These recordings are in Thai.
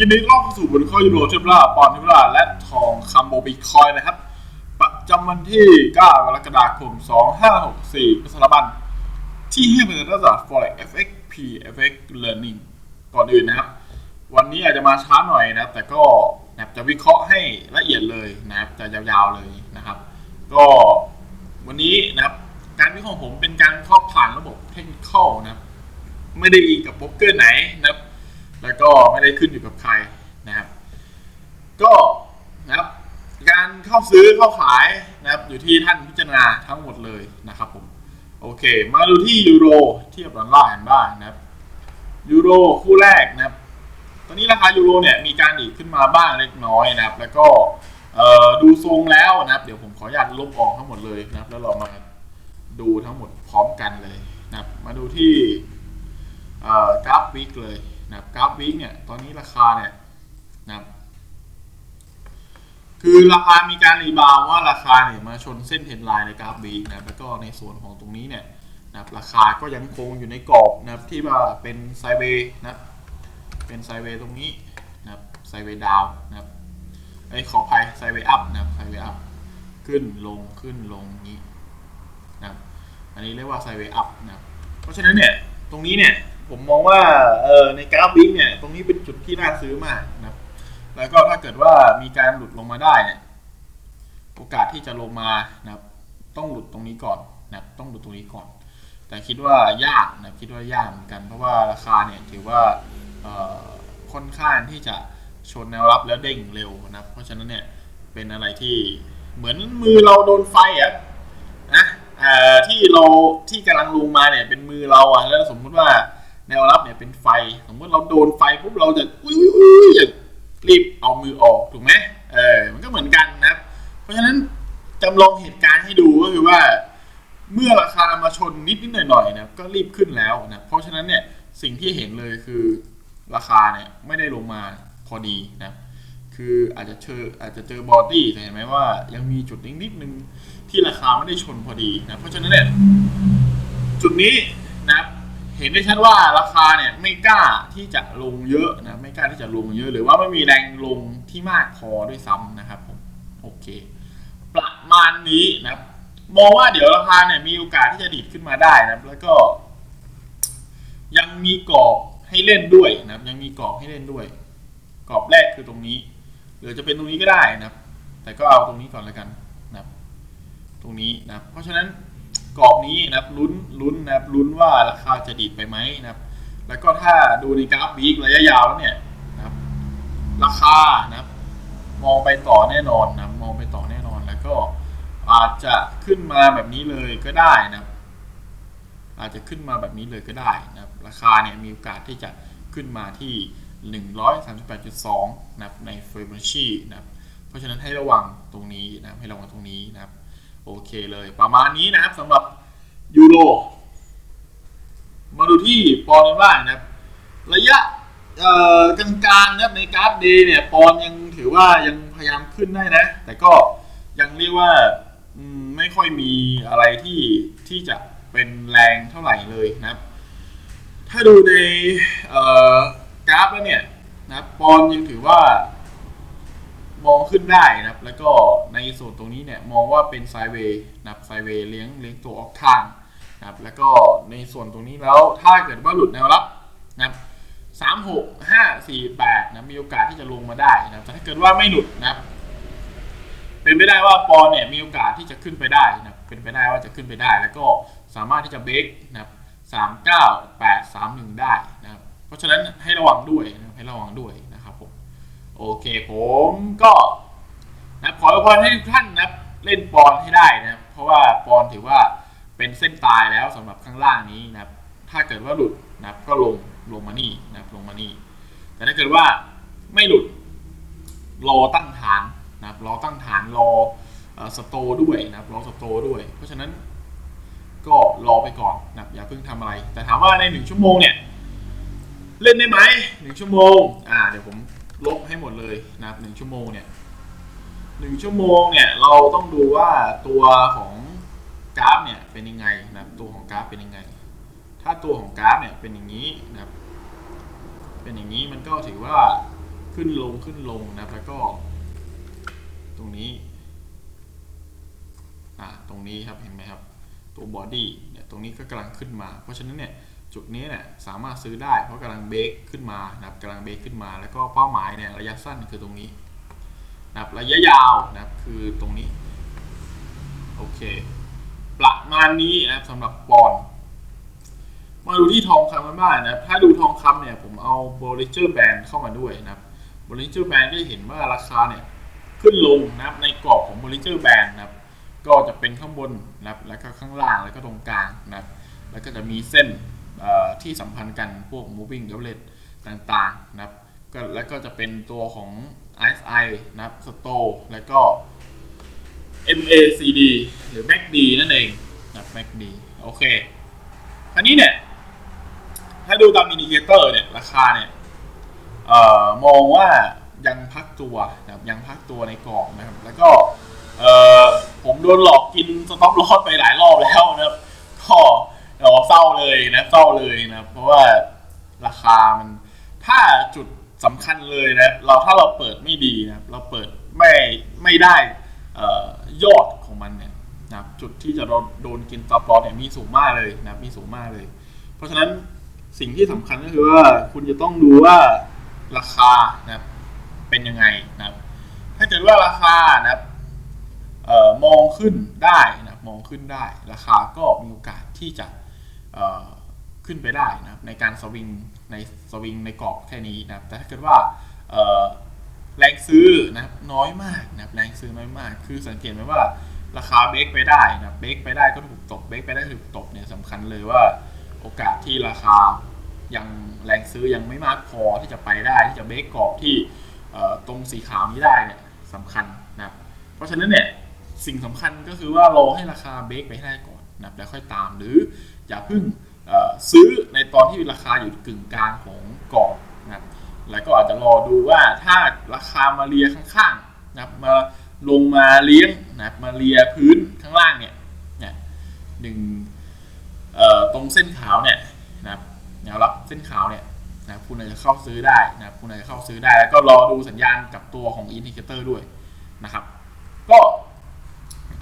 ยินดีต้อนรับสู่บนข้อยูโรเทมราปอนเทมราและทองคำโบบิคอยนะครับ ประจำวันที่ 9 กรกฎาคม 2564เป็นสถาบันที่ให้บริษัทศาสตร์ Forex FX PFX Learning ก่อนอื่นนะครับ วันนี้อาจจะมาช้าหน่อยนะ แต่ก็นะจะวิเคราะห์ให้ละเอียดเลยนะครับจะยาวๆเลยนะครับ ก็วันนี้นะครับ การวิเคราะห์ผมเป็นการวิเคราะห์ผ่านระบบเทคนิคนะครับไม่ได้อิงกับโป๊กเกอร์ไหน ก็ไม่ได้ขึ้นอยู่กับใครนะครับ ก็นะครับการเข้าซื้อเข้าขายนะครับอยู่ที่ท่านพิจารณาทั้งหมดเลยนะครับผมโอเค มาดูที่ยูโรเทียบดอลลาร์กันบ้างนะครับยูโรคู่แรกนะครับ ตอนนี้ราคายูโรเนี่ยมีการดีขึ้นมาบ้างเล็กน้อยนะครับ แล้วก็ดูทรงแล้วนะครับ เดี๋ยวผมขออนุญาตลบออกทั้งหมดเลยนะครับ แล้วเรามาดูทั้งหมดพร้อมกันเลยนะครับ มาดูที่กราฟวิกเลย นะครับกราฟวิกเนี่ยตอนนี้ราคาเนี่ยนะครับคือราคามีการรีบาวด์ว่าราคาเนี่ยมาชนเส้นเทรนไลน์ในกราฟวีนะแล้วก็ในส่วนของตรงนี้เนี่ยนะราคาก็ยังคงอยู่ในกรอบนะครับที่ว่าเป็นไซเวย์นะเป็นไซเวย์ตรงนี้นะครับไซเวย์ดาวนะครับไอ้ขออภัยไซเวย์อัพนะครับไซเวย์อัพขึ้นลงขึ้นลงนี้นะครับอันนี้เรียกว่าไซเวย์อัพนะครับเพราะฉะนั้นเนี่ยตรงนี้เนี่ย ผมมองว่าเออในกราฟวีคเนี่ย ตรงนี้เป็นจุดที่น่าซื้อมากนะแล้วก็ถ้าเกิดว่ามีการหลุดลงมาได้เนี่ยโอกาสที่จะลงมานะครับ ต้องหลุดตรงนี้ก่อนนะครับต้องหลุดตรงนี้ก่อน แต่คิดว่ายากนะคิดว่ายากเหมือนกันเพราะว่าราคาเนี่ยถือว่าค่อนข้างที่จะชนแนวรับแล้วเด้งเร็วนะเพราะฉะนั้นเนี่ยเป็นอะไรที่เหมือนมือเราโดนไฟอะนะที่เราที่กำลังลงมาเนี่ยเป็นมือเราอะแล้วสมมุติว่า แนวรับเนี่ยเป็นไฟ สมมติเราโดนไฟปุ๊บเราจะอุ้ยอุ้ยอุ้ยอย่างรีบเอามือออกถูกไหมเออมันก็เหมือนกันนะครับ เพราะฉะนั้นจำลองเหตุการณ์ให้ดูก็คือว่า เมื่อราคามาชนนิดนิดหน่อยหน่อยนะก็รีบขึ้นแล้วนะเพราะฉะนั้นเนี่ยสิ่งที่เห็นเลยคือราคาเนี่ยไม่ได้ลงมาพอดีนะคืออาจจะเจออาจจะเจอบอดี้แต่เห็นไหมว่ายังมีจุดนิดนิดนึงที่ราคาไม่ได้ชนพอดีนะเพราะฉะนั้นเนี่ยจุดนี้นะครับ เห็นได้ชัดว่าราคาเนี่ยไม่กล้าที่จะลงเยอะนะไม่กล้าที่จะลงเยอะ หรือว่าไม่มีแรงลงที่มากพอด้วยซ้ำนะครับผมโอเค ประมาณนี้นะครับมองว่าเดี๋ยวราคาเนี่ยมีโอกาสที่จะดีดขึ้นมาได้นะครับ แล้วก็ ยังมีกรอบให้เล่นด้วยนะครับ ยังมีกรอบให้เล่นด้วย กรอบแรกคือตรงนี้ หรือจะเป็นตรงนี้ก็ได้นะครับ แต่ก็เอาตรงนี้ก่อนแล้วกันนะครับ ตรงนี้นะครับ เพราะฉะนั้น กรอบนี้นะครับลุ้นลุ้นนะครับลุ้นว่าราคาจะดีดไปไหมนะครับ แล้วก็ถ้าดูในกราฟวีคระยะยาวแล้วเนี่ยนะครับ ราคานะครับ มองไปต่อแน่นอนนะมองไปต่อแน่นอน แล้วก็อาจจะขึ้นมาแบบนี้เลยก็ได้นะครับ อาจจะขึ้นมาแบบนี้เลยก็ได้นะครับ ราคาเนี่ยมีโอกาสที่จะขึ้นมาที่ 138.2 นะครับในเฟอร์มาชีนะครับเพราะฉะนั้นให้ระวังตรงนี้นะครับให้ระวังตรงนี้นะครับ โอเคเลยประมาณนี้นะครับสำหรับยูโรมาดูที่ปอนด์ล่างนะครับ ระยะกลางๆนะครับในกราฟเดย์เนี่ยปอนด์ยังถือว่ายังพยายามขึ้นได้นะ แต่ก็ยังเรียกว่าไม่ค่อยมีอะไรที่ที่จะเป็นแรงเท่าไหร่เลยนะครับ ถ้าดูในกราฟแล้วเนี่ยนะครับปอนด์ยังถือว่า มองขึ้นได้นะครับ แล้วก็ในส่วนตรงนี้เนี่ยมองว่าเป็นไซเวย์นะครับไซเวย์เลี้ยงเลี้ยงตัวออกข้างนะครับแล้วก็ในส่วนตรงนี้แล้วถ้าเกิดว่าหลุดแนวรับนะครับสามหกห้าสี่แปดนะมีโอกาสที่จะลงมาได้นะครับแต่ถ้าเกิดว่าไม่หลุดนะครับเป็นไปได้ว่าปอนเนี่ยมีโอกาสที่จะขึ้นไปได้นะครับเป็นไปได้ว่าจะขึ้นไปได้ แล้วก็สามารถที่จะเบรกนะครับสามเก้าแปดสามหนึ่งได้นะครับเพราะฉะนั้นให้ระวังด้วยนะครับให้ระวังด้วย โอเคผมก็นะขออวยพรให้ทุกท่านนะเล่นปอนให้ได้นะเพราะว่าปอนถือว่าเป็นเส้นตายแล้วสำหรับข้างล่างนี้นะถ้าเกิดว่าหลุดนะก็ลงลงมานี่นะลงมานี่ แต่ถ้าเกิดว่าไม่หลุดรอตั้งฐานนะรอตั้งฐานรอสโตด้วยนะรอสโตด้วย เพราะฉะนั้นก็รอไปก่อนนะอย่าเพิ่งทำอะไร แต่ถามว่าในหนึ่งชั่วโมงเนี่ยเล่นได้ไหมหนึ่งชั่วโมงอ่าเดี๋ยวผม ลบให้หมดเลยนะครับหนึ่งชั่วโมงเนี่ยหนึ่งชั่วโมงเนี่ยเราต้องดูว่าตัวของกราฟเนี่ยเป็นยังไงนะครับตัวของกราฟเป็นยังไง ถ้าตัวของกราฟเนี่ยเป็นอย่างนี้นะครับ เป็นอย่างนี้มันก็ถือว่าขึ้นลงขึ้นลงนะครับแล้วก็ ตรงนี้อ่าตรงนี้ครับเห็นไหมครับ ตัวบอดี้เนี่ยตรงนี้ก็กำลังขึ้นมา เพราะฉะนั้นเนี่ย จุดนี้เนี่ยสามารถซื้อได้เพราะกำลังเบรกขึ้นมานะครับกำลังเบรกขึ้นมา แล้วก็เป้าหมายเนี่ยระยะสั้นคือตรงนี้นะครับระยะยาวนะครับคือตรงนี้โอเคประมาณนี้นะครับสำหรับปอนมาดูที่ทองคำกันบ้างนะครับถ้าดูทองคำเนี่ยผมเอา Bollinger Band เข้ามาด้วยนะครับ Bollinger Band ก็จะเห็นว่าราคาเนี่ยขึ้นลงนะครับในกรอบของ Bollinger Band นะครับก็จะเป็นข้างบนนะครับแล้วก็ข้างล่างแล้วก็ตรงกลางนะครับแล้วก็จะมีเส้น ที่สัมพันธ์กันพวก moving average ต่างๆนะครับก็แล้วก็จะเป็นตัวของ RSI นะครับ STO แล้วก็ MACD หรือ MACD นั่นเองนะครับ MACD โอเคคราวนี้เนี่ย ถ้าดูตามอินดิเคเตอร์เนี่ย ราคาเนี่ยออมองว่ายังพักตัวนะครับยังพักตัวในกรอบนะครับ แล้วก็ผมโดนหลอกกินสต็อปลอสไปหลายรอบแล้วนะครับก็ เราเศร้าเลยนะเศร้าเลยนะเพราะว่าราคามัน ถ้าจุดสำคัญเลยนะเราถ้าเราเปิดไม่ดีนะเราเปิดไม่ไม่ได้ยอดของมันเนี่ยนะจุดที่จะโดนโดนกินสต็อปลอสเนี่ยมีสูงมากเลยนะมีสูงมากเลย เพราะฉะนั้นสิ่งที่สำคัญก็คือว่าคุณจะต้องดูว่าราคานะเป็นยังไงนะถ้าเกิดว่าราคานะออมองขึ้นได้นะมองขึ้นได้ ราคาก็มีโอกาสที่จะ ขึ้นไปได้นะครับในการสวิงในสวิงในกรอบแค่นี้นะครับแต่ถ้าเกิดว่าแรงซื้อนะครับน้อยมากนะครับแรงซื้อน้อยมาก คือสังเกตไหมว่าราคาเบรกไปได้นะเบรกไปได้ก็ถูกตบเบรกไปได้ถูกตบเนี่ยสำคัญเลยว่าโอกาสที่ราคายังแรงซื้อยังไม่มากพอที่จะไปได้ที่จะเบรกกรอบที่ตรงสีขาวนี้ได้เนี่ยสำคัญนะครับเพราะฉะนั้นเนี่ยสิ่งสำคัญก็คือว่ารอให้ราคาเบรกไปให้ได้ก่อน นะแล้วค่อยตามหรืออย่าเพิ่งซื้อในตอนที่ราคาอยู่กึ่งกลางของกรอบนะครับแล้วก็อาจจะรอดูว่าถ้าราคามาเลียข้างๆนะครับมาลงมาเลี้ยงนะครับมาเลียพื้นข้างล่างเนี่ยเนี่ยหนึ่งตรงเส้นขาวเนี่ยนะครับแนวรับเส้นขาวเนี่ยนะครับคุณอาจจะเข้าซื้อได้นะครับคุณอาจจะเข้าซื้อได้แล้วก็รอดูสัญญาณกับตัวของอินดิเคเตอร์ด้วยนะครับ ก็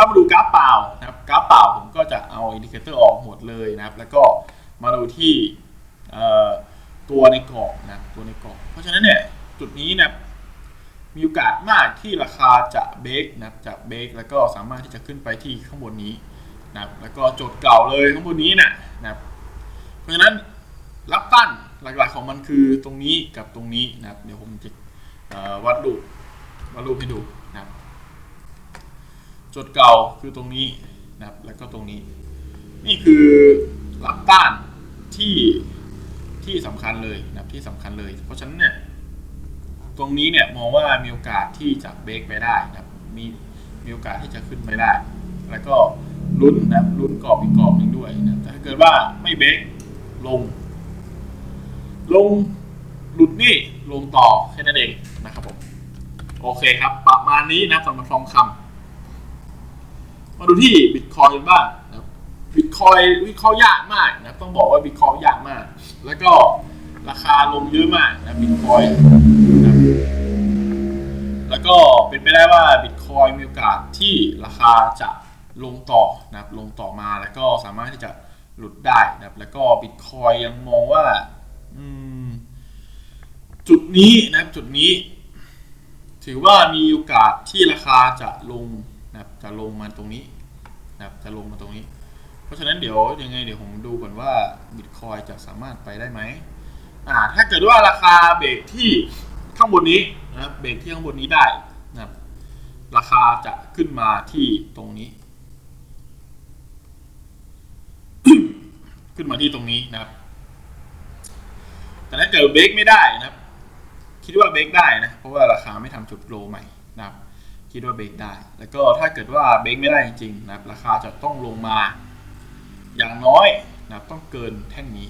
ถ้ามาดูกราฟเปล่านะครับกราฟเปล่าผมก็จะเอาอินดิเคเตอร์ออกหมดเลยนะครับ แล้วก็มาดูที่ตัวในกรอบนะตัวในกรอบเพราะฉะนั้นเนี่ยจุดนี้นะมีโอกาสมากที่ราคาจะเบรกนะจะเบรกแล้วก็สามารถที่จะขึ้นไปที่ข้างบนนี้นะครับแล้วก็โจทย์เก่าเลยข้างบนนี้นะนะครับเพราะฉะนั้นรับตั้นหลักๆของมันคือตรงนี้กับตรงนี้นะครับ เดี๋ยวผมจะวัดรูปวัดรูปให้ดูนะครับ โจทย์เก่าคือตรงนี้นะครับแล้วก็ตรงนี้ นี่คือรับต้านที่ที่สำคัญเลยนะครับที่สำคัญเลย เพราะฉะนั้นเนี่ยตรงนี้เนี่ยมองว่ามีโอกาสที่จะเบรกไปได้นะครับมีมีโอกาสที่จะขึ้นไปได้ แล้วก็ลุ้นนะลุ้นกรอบอีกกรอบหนึ่งด้วยนะแต่ถ้าเกิดว่าไม่เบรกลง ลงหลุดนี่ลงต่อแค่นั้นเองนะครับผมโอเคครับ ประมาณนี้นะสำหรับทองคำ มาดูที่บิตคอยน์บ้างนะครับบิตคอยวิเคราะห์ยากมากนะต้องบอกว่าบิตคอยยากมาก แล้วก็ราคาลงเยอะมากนะบิตคอยนะแล้วก็เป็นไปได้ว่าบิตคอยมีโอกาสที่ราคาจะลงต่อนะครับลงต่อมาแล้วก็สามารถที่จะหลุดได้นะครับ แล้วก็บิตคอยยังมองว่าจุดนี้นะครับจุดนี้ ถือว่ามีโอกาสที่ราคาจะลง จะลงมาตรงนี้นะครับจะลงมาตรงนี้ เพราะฉะนั้นเดี๋ยวยังไงเดี๋ยวผมดูก่อนว่าบิตคอยจะสามารถไปได้ไหมอ่าถ้าเกิดว่าราคาเบรกที่ข้างบนนี้นะครับเบรกที่ข้างบนนี้ได้นะครับราคาจะขึ้นมาที่ตรงนี้ ขึ้นมาที่ตรงนี้นะครับ แต่ถ้าเกิดเบรกไม่ได้นะครับ คิดว่าเบรกได้นะ เพราะว่าราคาไม่ทำจุดโลใหม่นะครับ คิดว่าเบรกได้ แล้วก็ถ้าเกิดว่าเบรกไม่ได้จริงๆนะครับราคาจะต้องลงมา อย่างน้อยนะครับต้องเกินแท่งนี้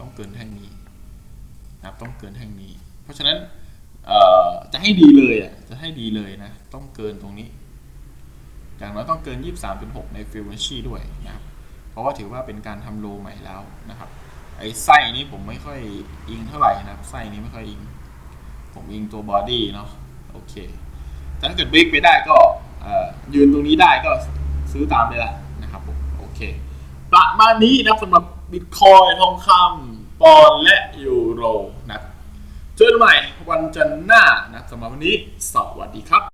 ต้องเกินแท่งนี้นะครับต้องเกินแท่งนี้ เพราะฉะนั้นเอ่อจะให้ดีเลยอะจะให้ดีเลยนะ ต้องเกินตรงนี้ อย่างน้อยต้องเกิน 23.6 ในฟิวเ c ชีด้วยนะครับ เพราะว่าถือว่าเป็นการทำโลใหม่แล้วนะครับไอ้ไส้นี้ผมไม่ค่อยอิงเท่าไหร่นะครับไส้นี้ไม่ค่อยอิง ผมอิงตัวบอดี้เนาะโอเค ถ้าเกิดบิ๊กไปได้ก็ยืนตรงนี้ได้ก็ซื้อตามเลยละนะครับผมโอเค ประมาณนี้นะสำหรับบิตคอยทองคำปอนและยูโรนะเจอกันใหม่วันจันทร์หน้านะสำหรับวันนี้ สวัสดีครับ